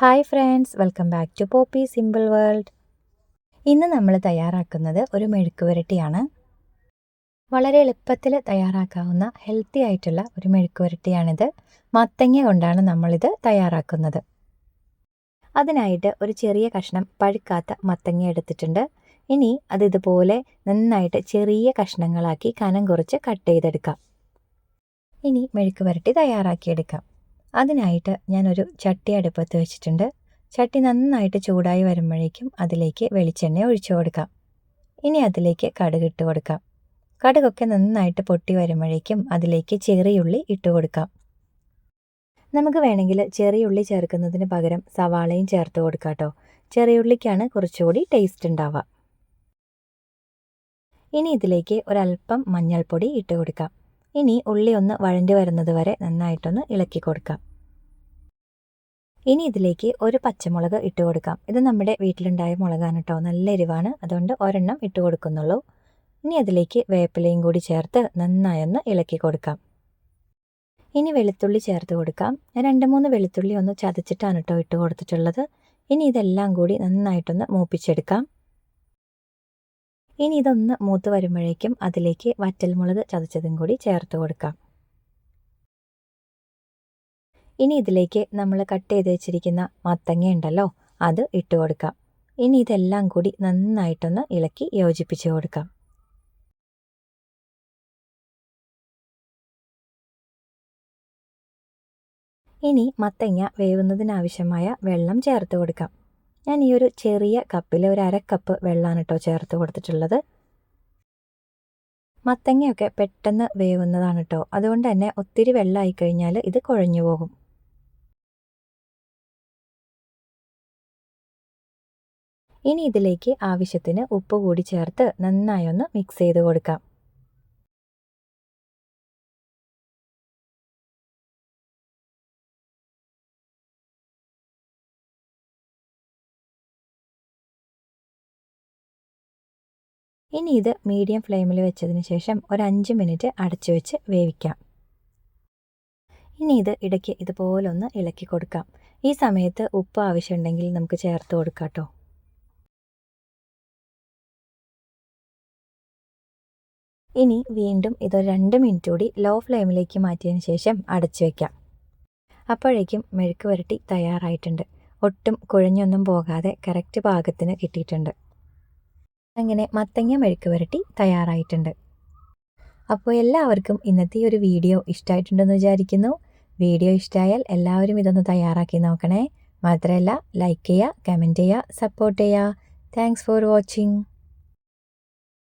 Hi friends welcome back to Poppy simple world. ഇന്ന് നമ്മൾ തയ്യാറാക്കുന്നത് ഒരു മെഴുക്ക് വരട്ടിയാണ്. വളരെ എളുപ്പത്തിൽ തയ്യാറാക്കാവുന്ന ഹെൽത്തി ആയിട്ടുള്ള ഒരു മെഴുക്ക് വരട്ടിയാണിത്. മത്തങ്ങ കൊണ്ടാണ് നമ്മളിത് തയ്യാറാക്കുന്നത്. അതിനായിട്ട് ഒരു ചെറിയ കഷ്ണം പഴുക്കാത്ത മത്തങ്ങ എടുത്തിട്ടുണ്ട്. ഇനി അത് ഇതുപോലെ നന്നായിട്ട് ചെറിയ കഷ്ണങ്ങളാക്കി കനം കുറച്ച് കട്ട് ചെയ്തെടുക്കാം. ഇനി മെഴുക്ക് വരട്ടി തയ്യാറാക്കിയെടുക്കാം. അതിനായിട്ട് ഞാനൊരു ചട്ടി അടുപ്പത്ത് വെച്ചിട്ടുണ്ട്. ചട്ടി നന്നായിട്ട് ചൂടായി വരുമ്പോഴേക്കും അതിലേക്ക് വെളിച്ചെണ്ണ ഒഴിച്ചു കൊടുക്കാം. ഇനി അതിലേക്ക് കടുക് ഇട്ട് കൊടുക്കാം. കടുകൊക്കെ നന്നായിട്ട് പൊട്ടി വരുമ്പോഴേക്കും അതിലേക്ക് ചെറിയുള്ളി ഇട്ട് കൊടുക്കാം. നമുക്ക് വേണമെങ്കിൽ ചെറിയുള്ളി ചേർക്കുന്നതിന് പകരം സവാളയും ചേർത്ത് കൊടുക്കാം കേട്ടോ. ചെറിയുള്ളിക്കാണ് കുറച്ചുകൂടി ടേസ്റ്റ് ഉണ്ടാവുക. ഇനി ഇതിലേക്ക് ഒരല്പം മഞ്ഞൾപ്പൊടി ഇട്ട് കൊടുക്കാം. ഇനി ഉള്ളി ഒന്ന് വഴണ്ടി വരുന്നത് വരെ നന്നായിട്ടൊന്ന് ഇളക്കി കൊടുക്കാം. ഇനി ഇതിലേക്ക് ഒരു പച്ചമുളക് ഇട്ട് കൊടുക്കാം. ഇത് നമ്മുടെ വീട്ടിലുണ്ടായ മുളകാണ് കേട്ടോ നല്ല എരിവാണ്. അതുകൊണ്ട് ഒരെണ്ണം ഇട്ട് കൊടുക്കുന്നുള്ളൂ. ഇനി അതിലേക്ക് വേപ്പിലയും കൂടി ചേർത്ത് നന്നായൊന്ന് ഇളക്കി കൊടുക്കാം. ഇനി വെളുത്തുള്ളി ചേർത്ത് കൊടുക്കാം. രണ്ട് മൂന്ന് വെളുത്തുള്ളി ഒന്ന് ചതച്ചിട്ടാണ് കേട്ടോ ഇട്ട് കൊടുത്തിട്ടുള്ളത്. ഇനി ഇതെല്ലാം കൂടി നന്നായിട്ടൊന്ന് മൂപ്പിച്ചെടുക്കാം. ഇനി ഇതൊന്ന് മൂത്ത് വരുമ്പോഴേക്കും അതിലേക്ക് വറ്റൽമുളക് ചതച്ചതും കൂടി ചേർത്ത് കൊടുക്കാം. ഇനി ഇതിലേക്ക് നമ്മൾ കട്ട് ചെയ്ത് വെച്ചിരിക്കുന്ന മത്തങ്ങ ഉണ്ടല്ലോ അത് ഇട്ട് കൊടുക്കാം. ഇനി ഇതെല്ലാം കൂടി നന്നായിട്ടൊന്ന് ഇളക്കി യോജിപ്പിച്ച് കൊടുക്കാം. ഇനി മത്തങ്ങ വേവുന്നതിനാവശ്യമായ വെള്ളം ചേർത്ത് കൊടുക്കാം. ഞാൻ ഈ ഒരു ചെറിയ കപ്പിൽ ഒരു അര കപ്പ് വെള്ളമാണ് കേട്ടോ ചേർത്ത് കൊടുത്തിട്ടുള്ളത്. മത്തങ്ങയൊക്കെ പെട്ടെന്ന് വേവുന്നതാണ് കേട്ടോ അതുകൊണ്ട് തന്നെ ഒത്തിരി വെള്ളമായി കഴിഞ്ഞാൽ ഇത് കുഴഞ്ഞു പോകും. ഇനി ഇതിലേക്ക് ആവശ്യത്തിന് ഉപ്പ് കൂടി ചേർത്ത് നന്നായി ഒന്ന് മിക്സ് ചെയ്ത് കൊടുക്കാം. ഇനി ഇത് മീഡിയം ഫ്ലെയിമിൽ വെച്ചതിന് ശേഷം ഒരു അഞ്ച് മിനിറ്റ് അടച്ചു വെച്ച് വേവിക്കാം. ഇനി ഇത് ഇടയ്ക്ക് ഇതുപോലൊന്ന് ഇളക്കി കൊടുക്കാം. ഈ സമയത്ത് ഉപ്പ് ആവശ്യമുണ്ടെങ്കിൽ നമുക്ക് ചേർത്ത് കൊടുക്കാം കേട്ടോ ഇനി വീണ്ടും ഇതൊരു രണ്ട് മിനിറ്റ് കൂടി ലോ ഫ്ലെയിമിലേക്ക് മാറ്റിയതിന് ശേഷം അടച്ചു വയ്ക്കാം അപ്പോഴേക്കും മെഴുക്ക് വരട്ടി തയ്യാറായിട്ടുണ്ട്. ഒട്ടും കുഴഞ്ഞൊന്നും പോകാതെ കറക്റ്റ് പാകത്തിന് കിട്ടിയിട്ടുണ്ട്. അങ്ങനെ മത്തങ്ങ മെഴുക്ക് വരട്ടി തയ്യാറായിട്ടുണ്ട്. അപ്പോൾ എല്ലാവർക്കും ഇന്നത്തെ ഒരു വീഡിയോ ഇഷ്ടമായിട്ടുണ്ടെന്ന് വിചാരിക്കുന്നു. വീഡിയോ ഇഷ്ടമായാൽ എല്ലാവരും ഇതൊന്ന് തയ്യാറാക്കി നോക്കണേ. മാത്രമല്ല ലൈക്ക് ചെയ്യുക കമന്റ് ചെയ്യുക സപ്പോർട്ട് ചെയ്യുക. Thanks for watching